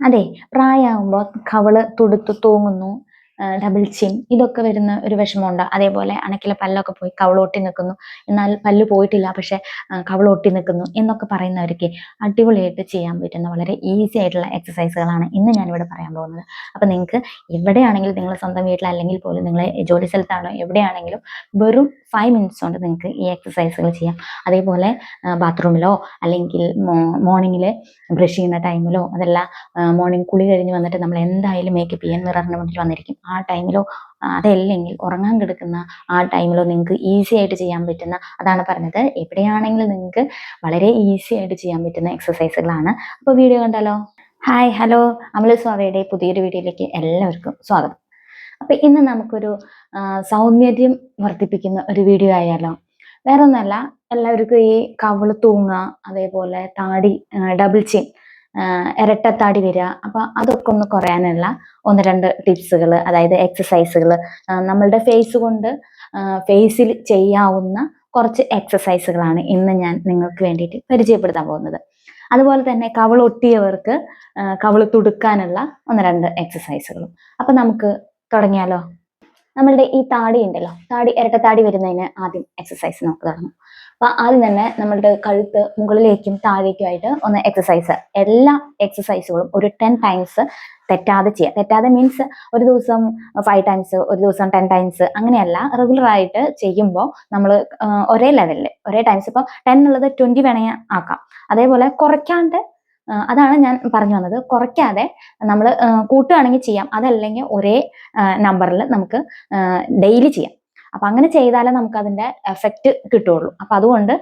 അതെ പ്രായമാകുമ്പോൾ കവൾ തുടുത്തു തൂങ്ങുന്നു. Double chin ഇതൊക്കെ വരുന്ന ഒരു വിഷമമുണ്ട്. അതേപോലെ അണക്കിലെ പല്ലൊക്കെ പോയി കവളൊട്ടി നിൽക്കുന്നു. എന്നാൽ പല്ല് പോയിട്ടില്ല പക്ഷെ കവളൊട്ടി നിൽക്കുന്നു എന്നൊക്കെ പറയുന്നവർക്ക് അടിപൊളിയായിട്ട് ചെയ്യാൻ പറ്റുന്ന വളരെ ഈസി ആയിട്ടുള്ള എക്സസൈസുകളാണ് ഇന്ന് ഞാനിവിടെ പറയാൻ പോകുന്നത്. അപ്പം നിങ്ങൾക്ക് എവിടെയാണെങ്കിലും നിങ്ങൾ സ്വന്തം വീട്ടിൽ അല്ലെങ്കിൽ പോലും നിങ്ങൾ ജോലി സ്ഥലത്താണോ എവിടെയാണെങ്കിലും വെറും ഫൈവ് മിനിറ്റ്സ് കൊണ്ട് നിങ്ങൾക്ക് ഈ എക്സസൈസുകൾ ചെയ്യാം. അതേപോലെ ബാത്റൂമിലോ അല്ലെങ്കിൽ മോർണിംഗിൽ ബ്രഷ് ചെയ്യുന്ന ടൈമിലോ അതല്ല മോർണിംഗ് കുളി കഴിഞ്ഞ് വന്നിട്ട് നമ്മൾ എന്തായാലും മേക്കപ്പ് ചെയ്യാൻ മിററിന് മുന്നിൽ വന്നിരിക്കും. ടൈമിലോ അതല്ലെങ്കിൽ ഉറങ്ങാൻ കിടക്കുന്ന ആ ടൈമിലോ നിങ്ങൾക്ക് ഈസി ആയിട്ട് ചെയ്യാൻ പറ്റുന്ന അതാണ് പറഞ്ഞത്. എവിടെയാണെങ്കിലും നിങ്ങൾക്ക് വളരെ ഈസി ആയിട്ട് ചെയ്യാൻ പറ്റുന്ന എക്സസൈസുകളാണ് അപ്പോൾ വീഡിയോ കണ്ടാലോ ഹായ് ഹലോ അമല സ്വാമിയുടെ പുതിയൊരു വീഡിയോയിലേക്ക് എല്ലാവർക്കും സ്വാഗതം. അപ്പം ഇന്ന് നമുക്കൊരു സൗന്ദര്യം വർദ്ധിപ്പിക്കുന്ന ഒരു വീഡിയോ ആയാലോ? വേറെ ഒന്നല്ല എല്ലാവർക്കും ഈ കവൾ തൂങ്ങുക അതേപോലെ താടി ഡബിൾ ചെയിൻ ഇരട്ടത്താടി വരിക. അപ്പോൾ അതൊക്കെ ഒന്ന് കുറയാനുള്ള ഒന്ന് രണ്ട് ടിപ്സുകൾ അതായത് എക്സസൈസുകൾ നമ്മളുടെ ഫേസ് കൊണ്ട് ഫേസിൽ ചെയ്യാവുന്ന കുറച്ച് എക്സസൈസുകളാണ് ഇന്ന് ഞാൻ നിങ്ങൾക്ക് വേണ്ടിയിട്ട് പരിചയപ്പെടുത്താൻ പോകുന്നത്. അതുപോലെ തന്നെ കവൾ ഒട്ടിയവർക്ക് കവൾ തുടുക്കാനുള്ള ഒന്ന് രണ്ട് എക്സസൈസുകളും അപ്പൊ നമുക്ക് തുടങ്ങിയാലോ? നമ്മളുടെ ഈ താടി ഉണ്ടല്ലോ. താടി ഇരട്ടത്താടി വരുന്നതിന് ആദ്യം എക്സസൈസ് നമുക്ക് തുടങ്ങും അപ്പൊ ആദ്യം തന്നെ നമ്മളുടെ കഴുത്ത് മുകളിലേക്കും താഴേക്കുമായിട്ട് ഒന്ന് എക്സസൈസ് എല്ലാ എക്സസൈസുകളും ഒരു ടെൻ ടൈംസ് തെറ്റാതെ ചെയ്യുക തെറ്റാതെ മീൻസ് ഒരു ദിവസം ഫൈവ് ടൈംസ് ഒരു ദിവസം ടെൻ ടൈംസ് അങ്ങനെയല്ല. റെഗുലർ ആയിട്ട് ചെയ്യുമ്പോൾ നമ്മൾ ഒരേ ലെവലിൽ ഒരേ ടൈംസ് ഇപ്പോൾ ടെൻ ഉള്ളത് ട്വന്റി വേണമെങ്കിൽ ആക്കാം. അതേപോലെ കുറയ്ക്കാണ്ട് അതാണ് ഞാൻ പറഞ്ഞു വന്നത്. കുറയ്ക്കാതെ നമ്മൾ കൂട്ടുകയാണെങ്കിൽ ചെയ്യാം. അതല്ലെങ്കിൽ ഒരേ നമ്പറിൽ നമുക്ക് ഡെയിലി ചെയ്യാം. അപ്പൊ അങ്ങനെ ചെയ്താലേ നമുക്ക് അതിന്റെ എഫക്റ്റ് കിട്ടുള്ളൂ അപ്പൊ അതുകൊണ്ട്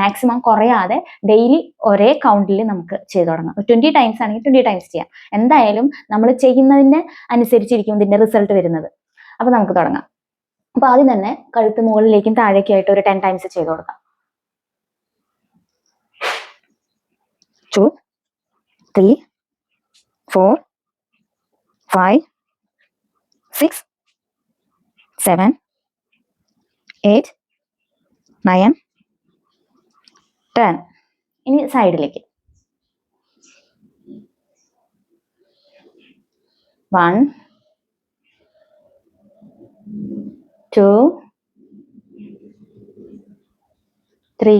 മാക്സിമം കുറയാതെ ഡെയിലി ഒരേ കൗണ്ടിൽ നമുക്ക് ചെയ്തു തുടങ്ങാം. ട്വന്റി ടൈംസ് ആണെങ്കിൽ ട്വന്റി ടൈംസ് ചെയ്യാം. എന്തായാലും നമ്മൾ ചെയ്യുന്നതിന് അനുസരിച്ചിരിക്കും ഇതിന്റെ റിസൾട്ട് വരുന്നത്. അപ്പൊ നമുക്ക് തുടങ്ങാം. അപ്പൊ ആദ്യം തന്നെ കഴുത്ത് മുകളിലേക്കും താഴേക്കും ആയിട്ട് ഒരു ടെൻ ടൈംസ് ചെയ്തു കൊടുക്കാം. Two three four five six seven eight nine ten. ഇനി സൈഡിലേക്ക്. One two three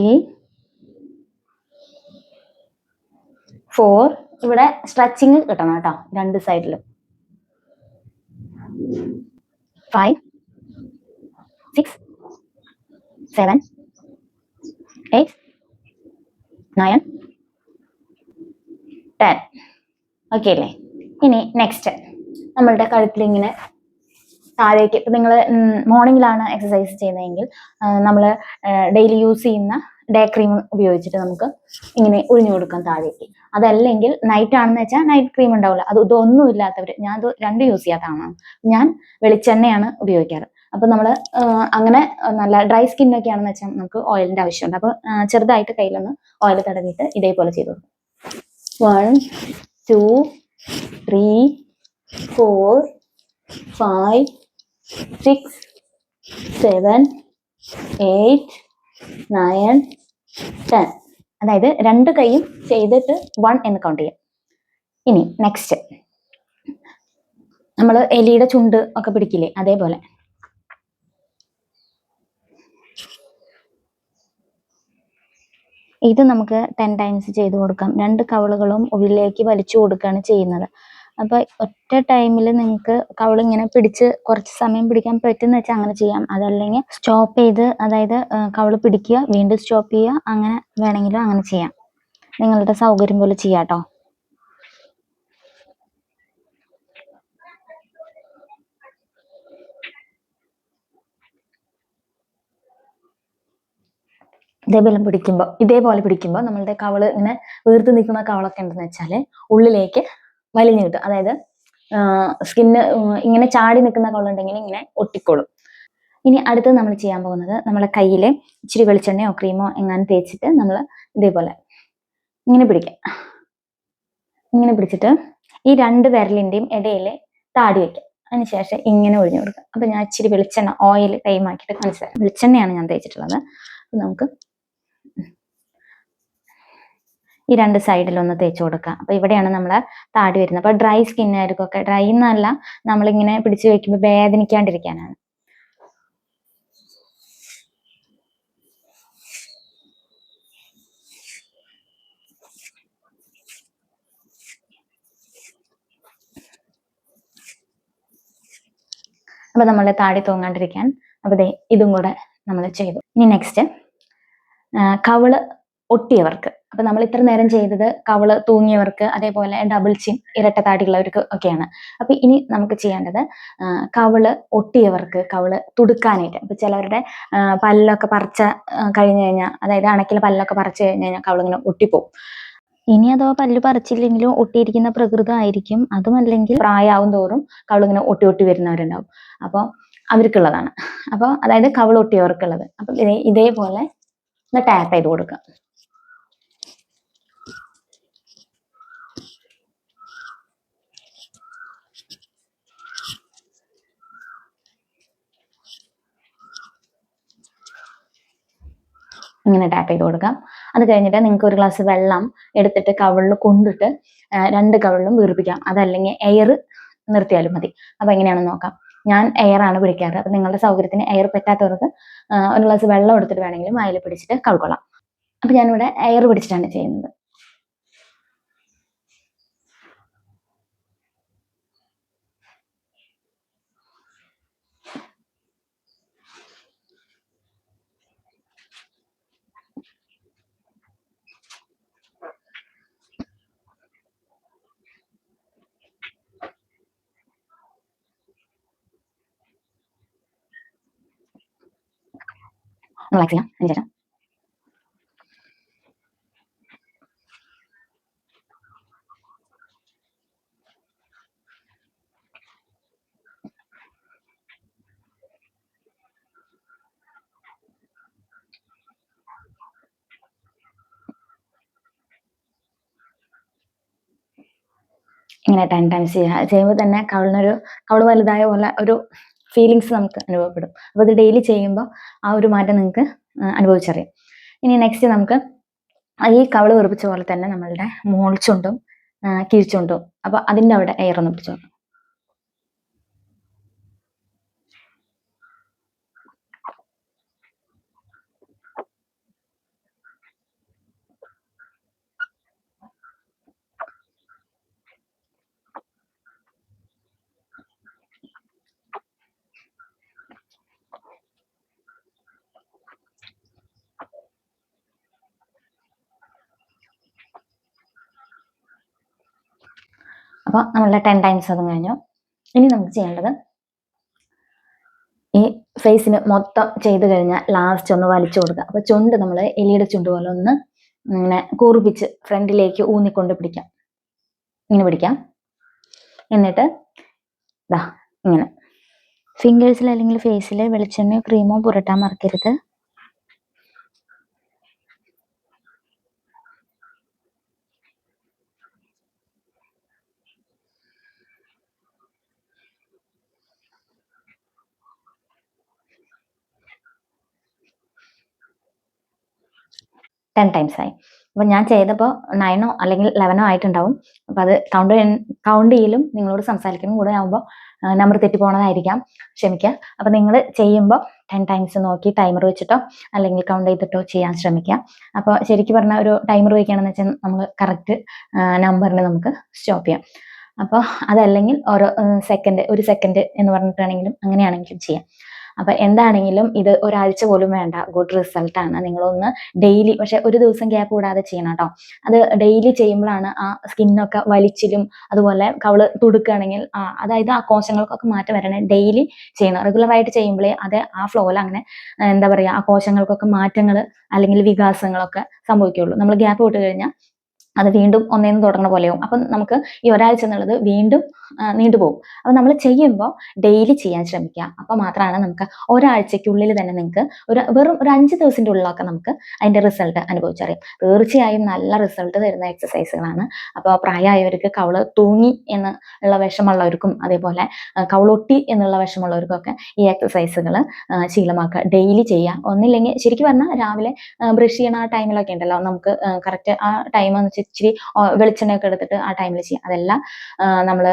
four. ഇവിടെ സ്ട്രെച്ചിങ് കിട്ടണം കേട്ടോ രണ്ട് സൈഡിലും. Five six seven. Eight. Nine. Ten. Okay അല്ലേ? ഇനി നെക്സ്റ്റ് നമ്മളുടെ കഴുത്തിൽ ഇങ്ങനെ താഴേക്ക് ഇപ്പം നിങ്ങൾ മോർണിംഗിലാണ് എക്സസൈസ് ചെയ്യുന്നതെങ്കിൽ നമ്മൾ ഡെയിലി യൂസ് ചെയ്യുന്ന ഡേ ക്രീം ഉപയോഗിച്ചിട്ട് നമുക്ക് ഇങ്ങനെ ഒഴിഞ്ഞു കൊടുക്കാം താഴേക്ക്. അതല്ലെങ്കിൽ നൈറ്റ് ആണെന്ന് വെച്ചാൽ നൈറ്റ് ക്രീം ഉണ്ടാവില്ല. അത് ഇതൊന്നും ഇല്ലാത്തവർ ഞാൻ ഇത് രണ്ടും യൂസ് ചെയ്യാത്തതാണ് ഞാൻ വെളിച്ചെണ്ണയാണ് ഉപയോഗിക്കാറ്. അപ്പൊ നമ്മൾ അങ്ങനെ നല്ല ഡ്രൈ സ്കിൻ ഒക്കെ ആണെന്ന് വെച്ചാൽ നമുക്ക് ഓയിലിന്റെ ആവശ്യമുണ്ട്. അപ്പൊ ചെറുതായിട്ട് കയ്യിലൊന്ന് ഓയിൽ തടവിയിട്ട് ഇതേപോലെ ചെയ്തു കൊടുക്കും. One two three four five six seven eight nine ten അതായത് രണ്ട് കൈയും ചെയ്തിട്ട് വൺ എന്ന് കൗണ്ട് ചെയ്യാം. ഇനി നെക്സ്റ്റ് നമ്മൾ എലിയുടെ ചുണ്ട് ഒക്കെ പിടിക്കില്ലേ അതേപോലെ. ഇത് നമുക്ക് ടെൻ ടൈംസ് ചെയ്ത് കൊടുക്കാം. രണ്ട് കവളുകളും ഉള്ളിലേക്ക് വലിച്ചു കൊടുക്കുകയാണ് ചെയ്യുന്നത്. അപ്പോൾ ഒറ്റ ടൈമിൽ നിങ്ങൾക്ക് കവൾ ഇങ്ങനെ പിടിച്ച് കുറച്ച് സമയം പിടിക്കാൻ പറ്റുന്ന വെച്ചാൽ അങ്ങനെ ചെയ്യാം. അതല്ലെങ്കിൽ സ്റ്റോപ്പ് ചെയ്ത് അതായത് കവൾ പിടിക്കുക വീണ്ടും സ്റ്റോപ്പ് ചെയ്യുക അങ്ങനെ വേണമെങ്കിലും അങ്ങനെ ചെയ്യാം. നിങ്ങളുടെ സൗകര്യം പോലെ ചെയ്യാം കേട്ടോ ഇതേപോലെ പിടിക്കുമ്പോൾ ഇതേപോലെ പിടിക്കുമ്പോൾ നമ്മളുടെ കവൾ ഇങ്ങനെ വീർത്ത് നിൽക്കുന്ന കവളൊക്കെ ഉണ്ടെന്ന് വെച്ചാൽ ഉള്ളിലേക്ക് വലിഞ്ഞു കിട്ടും. അതായത് സ്കിന്ന് ഇങ്ങനെ ചാടി നിൽക്കുന്ന കവളുണ്ടെങ്കിൽ ഇങ്ങനെ ഒട്ടിക്കോളും. ഇനി അടുത്തത് നമ്മൾ ചെയ്യാൻ പോകുന്നത് നമ്മളെ കയ്യിൽ ഇച്ചിരി വെളിച്ചെണ്ണയോ ക്രീമോ എങ്ങാനും തേച്ചിട്ട് നമ്മൾ ഇതേപോലെ ഇങ്ങനെ പിടിക്കാം. ഇങ്ങനെ പിടിച്ചിട്ട് ഈ രണ്ട് വിരലിന്റെയും ഇടയിൽ താടി വയ്ക്കാം അതിനുശേഷം ഇങ്ങനെ ഒഴിഞ്ഞു കൊടുക്കുക അപ്പൊ ഞാൻ ഇച്ചിരി വെളിച്ചെണ്ണ ഓയിൽ ടൈം ആക്കിയിട്ട് കാണിച്ചു തരാം. വെളിച്ചെണ്ണയാണ് ഞാൻ തേച്ചിട്ടുള്ളത്. നമുക്ക് ഈ രണ്ട് സൈഡിൽ ഒന്ന് തേച്ച് കൊടുക്കുക. അപ്പോൾ ഇവിടെയാണ് നമ്മൾ താടി വരുന്നത്. അപ്പോൾ ഡ്രൈ സ്കിന്നായിരിക്കൊക്കെ ഡ്രൈ എന്നല്ല നമ്മളിങ്ങനെ പിടിച്ച് വെക്കുമ്പോൾ വേദനിക്കാണ്ടിരിക്കാനാണ്. അപ്പോൾ നമ്മൾ താടി തൂങ്ങാണ്ടിരിക്കാൻ അപ്പോൾ ഇതും കൂടെ നമ്മൾ ചെയ്തു. ഇനി നെക്സ്റ്റ് കവൾ ഒട്ടിയവർക്ക്. അപ്പൊ നമ്മൾ ഇത്ര നേരം ചെയ്തത് കവൾ തൂങ്ങിയവർക്ക് അതേപോലെ ഡബിൾ ചിൻ ഇരട്ട താടിയുള്ളവർക്ക് ഒക്കെയാണ്. അപ്പൊ ഇനി നമുക്ക് ചെയ്യേണ്ടത് കവൾ ഒട്ടിയവർക്ക് കവൾ തുടുക്കാനായിട്ട്. അപ്പൊ ചിലവരുടെ പല്ലൊക്കെ പറിച്ച കഴിഞ്ഞു കഴിഞ്ഞാൽ അതായത് അണക്കിലെ പല്ലൊക്കെ പറിച്ചു കഴിഞ്ഞു കഴിഞ്ഞാൽ കവളിങ്ങനെ ഒട്ടിപ്പോവും. ഇനി അതോ പല്ല് പറിച്ചില്ലെങ്കിലും ഒട്ടിയിരിക്കുന്ന പ്രകൃതമായിരിക്കും അതുമല്ലെങ്കിൽ പ്രായമാവും തോറും കവളിങ്ങനെ ഒട്ടി ഒട്ടി വരുന്നവരുണ്ടാവും. അപ്പോൾ അവർക്കുള്ളതാണ്. അപ്പോൾ അതായത് കവളൊട്ടിയവർക്കുള്ളത് അപ്പം ഇതേ- ഇതേപോലെ ഒന്ന് ടാപ്പ് ചെയ്ത് കൊടുക്കുക ഇങ്ങനെ ടാപ്പ് ചെയ്ത് കൊടുക്കാം. അത് കഴിഞ്ഞിട്ട് നിങ്ങൾക്ക് ഒരു ഗ്ലാസ് വെള്ളം എടുത്തിട്ട് കവിളിൽ കൊണ്ടിട്ട് രണ്ട് കവിളിലും വീർപ്പിക്കാം. അതല്ലെങ്കിൽ എയർ നിർത്തിയാലും മതി. അപ്പൊ എങ്ങനെയാണെന്ന് നോക്കാം. ഞാൻ എയർ ആണ് പിടിക്കാറ് അപ്പൊ നിങ്ങളുടെ സൗകര്യത്തിന് എയർ പറ്റാത്തവർക്ക് ഒരു ഗ്ലാസ് വെള്ളം എടുത്തിട്ട് വേണമെങ്കിലും വായിൽ പിടിച്ചിട്ട് കവിക്കൊള്ളാം. അപ്പൊ ഞാനിവിടെ എയർ പിടിച്ചിട്ടാണ് ചെയ്യുന്നത്. റിലാക്സ് ചെയ്യാം അതിനുശേഷം ഇങ്ങനെ ടെൻ ടൈംസ് ചെയ്യുക ചെയ്യുമ്പോൾ തന്നെ കവിളിനൊരു കവിൾ വലുതായ പോലെ ഒരു ഫീലിങ്സ് നമുക്ക് അനുഭവപ്പെടും. അപ്പോൾ ഇത് ഡെയിലി ചെയ്യുമ്പോൾ ആ ഒരു മാറ്റം നിങ്ങൾക്ക് അനുഭവിച്ചറിയാം. ഇനി നെക്സ്റ്റ് നമുക്ക് ഈ കവൾ വെറുപ്പിച്ച പോലെ തന്നെ നമ്മളുടെ മോൾച്ചുണ്ടും കീഴ്ച്ചുണ്ടും അപ്പോൾ അതിന്റെ അവിടെ എയർ ഒന്ന് പിടിച്ചു അപ്പോൾ നമ്മളുടെ ടെൻ ടൈംസ് അതും കഴിഞ്ഞു. ഇനി നമുക്ക് ചെയ്യേണ്ടത് ഈ ഫേസിന് മൊത്തം ചെയ്ത് കഴിഞ്ഞാൽ ലാസ്റ്റ് ഒന്ന് വലിച്ചു കൊടുക്കുക. അപ്പോൾ ചുണ്ട് നമ്മൾ എലിയുടെ ചുണ്ട് പോലെ ഒന്ന് ഇങ്ങനെ കൂർപ്പിച്ച് ഫ്രണ്ടിലേക്ക് ഊന്നിക്കൊണ്ട് പിടിക്കാം. ഇങ്ങനെ പിടിക്കാം. എന്നിട്ട് ഇതാ ഇങ്ങനെ. ഫിംഗേഴ്സിൽ അല്ലെങ്കിൽ ഫേസിൽ വെളിച്ചെണ്ണയോ ക്രീമോ പുരട്ടാൻ മറക്കരുത്. ടെൻ ടൈംസ് ആയി. അപ്പം ഞാൻ ചെയ്തപ്പോൾ നയനോ അല്ലെങ്കിൽ ലെവനോ ആയിട്ടുണ്ടാവും. അപ്പം അത് കൗണ്ട് കൗണ്ട് ചെയ്യലും നിങ്ങളോട് സംസാരിക്കണം കൂടെ ആകുമ്പോൾ നമ്പർ തെറ്റിപ്പോണതായിരിക്കാം ക്ഷമിക്കുക അപ്പം നിങ്ങൾ ചെയ്യുമ്പോൾ ടെൻ ടൈംസ് നോക്കി ടൈമർ വെച്ചിട്ടോ അല്ലെങ്കിൽ കൗണ്ട് ചെയ്തിട്ടോ ചെയ്യാൻ ശ്രമിക്കുക അപ്പോൾ ശരിക്കും പറഞ്ഞാൽ ഒരു ടൈമർ വയ്ക്കുകയാണെന്ന് വെച്ചാൽ നമ്മൾ കറക്റ്റ് നമ്പറിന് നമുക്ക് സ്റ്റോപ്പ് ചെയ്യാം. അപ്പോൾ അതല്ലെങ്കിൽ ഓരോ സെക്കൻഡ് ഒരു സെക്കൻഡ് എന്ന് പറഞ്ഞിട്ടാണെങ്കിലും അങ്ങനെയാണെങ്കിലും ചെയ്യാം. അപ്പൊ എന്താണെങ്കിലും ഇത് ഒരാഴ്ച പോലും വേണ്ട. ഗുഡ് റിസൾട്ട് ആണ്. നിങ്ങളൊന്ന് ഡെയിലി പക്ഷെ ഒരു ദിവസം ഗ്യാപ്പ് കൂടാതെ ചെയ്യണം കേട്ടോ അത് ഡെയിലി ചെയ്യുമ്പോഴാണ് ആ സ്കിന്നൊക്കെ വലിച്ചിലും അതുപോലെ കവൾ തുടുക്കുകയാണെങ്കിൽ അതായത് ആ കോശങ്ങൾക്കൊക്കെ മാറ്റം വരണേ ഡെയിലി ചെയ്യണം. റെഗുലർ ആയിട്ട് ചെയ്യുമ്പോഴേ അത് ആ ഫ്ലോയിൽ അങ്ങനെ എന്താ പറയാ ആ കോശങ്ങൾക്കൊക്കെ മാറ്റങ്ങൾ അല്ലെങ്കിൽ വികാസങ്ങളൊക്കെ സംഭവിക്കുകയുള്ളൂ. നമ്മൾ ഗ്യാപ്പ് വിട്ട് കഴിഞ്ഞാൽ അത് വീണ്ടും ഒന്നേന്ന് തുടങ്ങുന്ന പോലെയാവും. അപ്പം നമുക്ക് ഈ ഒരാഴ്ച എന്നുള്ളത് വീണ്ടും നീണ്ടുപോകും. അപ്പം നമ്മൾ ചെയ്യുമ്പോൾ ഡെയിലി ചെയ്യാൻ ശ്രമിക്കുക. അപ്പോൾ മാത്രമാണ് നമുക്ക് ഒരാഴ്ചയ്ക്കുള്ളിൽ തന്നെ നിങ്ങൾക്ക് ഒരു വെറും ഒരു അഞ്ച് ദിവസത്തിന്റെ ഉള്ളിലൊക്കെ നമുക്ക് അതിന്റെ റിസൾട്ട് അനുഭവിച്ചറിയാം. തീർച്ചയായും നല്ല റിസൾട്ട് തരുന്ന എക്സസൈസുകളാണ് അപ്പോൾ പ്രായമായവർക്ക് കവൾ തൂങ്ങി എന്ന് ഉള്ള വിഷമുള്ളവർക്കും അതേപോലെ കവളൊട്ടി എന്നുള്ള വിഷമുള്ളവർക്കൊക്കെ ഈ എക്സസൈസുകൾ ശീലമാക്കുക. ഡെയിലി ചെയ്യുക. ഒന്നില്ലെങ്കിൽ ശരിക്കും പറഞ്ഞാൽ രാവിലെ ബ്രഷ് ചെയ്യണ ആ ടൈമിലൊക്കെ ഉണ്ടല്ലോ. നമുക്ക് കറക്റ്റ് ആ ടൈം എന്ന് വെച്ചാൽ ഇച്ചിരി വെളിച്ചെണ്ണയൊക്കെ എടുത്തിട്ട് ആ ടൈമിൽ ചെയ്യാം. അതെല്ലാം നമ്മൾ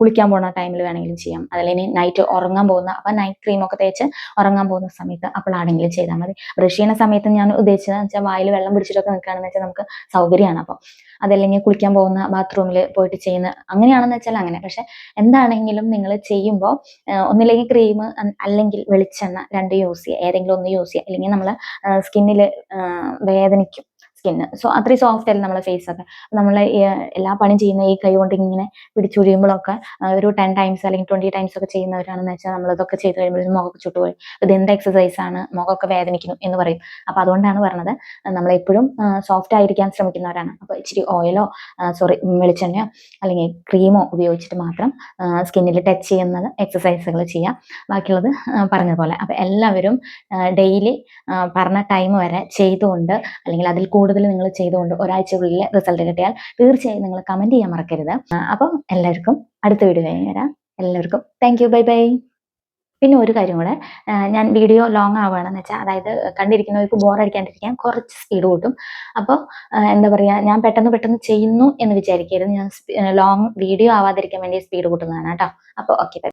കുളിക്കാൻ പോകുന്ന ടൈമിൽ വേണമെങ്കിലും ചെയ്യാം. അതല്ലെങ്കിൽ നൈറ്റ് ഉറങ്ങാൻ പോകുന്ന അപ്പം നൈറ്റ് ക്രീമൊക്കെ തേച്ച് ഉറങ്ങാൻ പോകുന്ന സമയത്ത് അപ്പോഴാണെങ്കിലും ചെയ്താൽ മതി. ബ്രഷ് ചെയ്യുന്ന സമയത്ത് ഞാൻ ഉദ്ദേശിച്ചത് വെച്ചാൽ വായിൽ വെള്ളം പിടിച്ചിട്ടൊക്കെ നിൽക്കുകയാണെന്ന് വെച്ചാൽ നമുക്ക് സൗകര്യമാണ് അപ്പോൾ അതല്ലെങ്കിൽ കുളിക്കാൻ പോകുന്ന ബാത്റൂമിൽ പോയിട്ട് ചെയ്യുന്ന അങ്ങനെയാണെന്ന് വെച്ചാൽ അങ്ങനെ. പക്ഷെ എന്താണെങ്കിലും നിങ്ങൾ ചെയ്യുമ്പോൾ ഒന്നില്ലെങ്കിൽ ക്രീം അല്ലെങ്കിൽ വെളിച്ചെണ്ണ രണ്ട് യൂസ് ചെയ്യുക. ഏതെങ്കിലും ഒന്ന് യൂസ് ചെയ്യുക. അല്ലെങ്കിൽ നമ്മൾ സ്കിന്നിൽ വേദനിക്കും. സ്കിന്ന് സോ അത്രയും സോഫ്റ്റ് അല്ല നമ്മളെ ഫേസ് ഒക്കെ? നമ്മൾ എല്ലാ പണിയും ചെയ്യുന്ന ഈ കൈ കൊണ്ട് ഇങ്ങനെ പിടിച്ചുഴിയുമ്പോഴൊക്കെ ഒരു ടെൻ ടൈംസ് അല്ലെങ്കിൽ ട്വന്റി ടൈംസ് ഒക്കെ ചെയ്യുന്നവരാണെന്ന് വെച്ചാൽ നമ്മളതൊക്കെ ചെയ്ത് കഴിയുമ്പോൾ മുഖമൊക്കെ ചുട്ടുപോയി. ഇത് എന്ത് എക്സസൈസ് ആണ്? മുഖമൊക്കെ വേദനിക്കുന്നു എന്ന് പറയും. അപ്പൊ അതുകൊണ്ടാണ് പറഞ്ഞത് നമ്മൾ എപ്പോഴും സോഫ്റ്റ് ആയിരിക്കാൻ ശ്രമിക്കുന്നവരാണ്. അപ്പോൾ ഇച്ചിരി ഓയിലോ സോറി വെളിച്ചെണ്ണയോ അല്ലെങ്കിൽ ക്രീമോ ഉപയോഗിച്ചിട്ട് മാത്രം സ്കിന്നിൽ ടച്ച് ചെയ്യുന്നത് എക്സസൈസുകൾ ചെയ്യാം. ബാക്കിയുള്ളത് പറഞ്ഞതുപോലെ. അപ്പോൾ എല്ലാവരും ഡെയിലി പറഞ്ഞ ടൈം വരെ ചെയ്തുകൊണ്ട് അല്ലെങ്കിൽ അതിൽ കൂടുതൽ നിങ്ങൾ ചെയ്തുകൊണ്ട് ഒരാഴ്ചക്കുള്ളിൽ റിസൾട്ട് കിട്ടിയാൽ തീർച്ചയായും നിങ്ങൾ കമന്റ് ചെയ്യാൻ മറക്കരുത്. അപ്പം എല്ലാവർക്കും അടുത്ത വീഡിയോ കഴിഞ്ഞ് വരാം. എല്ലാവർക്കും താങ്ക് ബൈ ബൈ പിന്നെ ഒരു കാര്യം കൂടെ ഞാൻ വീഡിയോ ലോങ് ആവുകയാണെന്ന് വെച്ചാൽ അതായത് കണ്ടിരിക്കുന്നവർക്ക് ബോർ അടിക്കാണ്ടിരിക്കാൻ കുറച്ച് സ്പീഡ് കൂട്ടും. അപ്പോൾ എന്താ പറയുക ഞാൻ പെട്ടെന്ന് പെട്ടെന്ന് ചെയ്യുന്നു എന്ന് വിചാരിക്കരുത്. ഞാൻ ലോങ് വീഡിയോ ആവാതിരിക്കാൻ വേണ്ടി സ്പീഡ് കൂട്ടുന്നതാണ് കേട്ടോ. അപ്പോൾ ഓക്കെ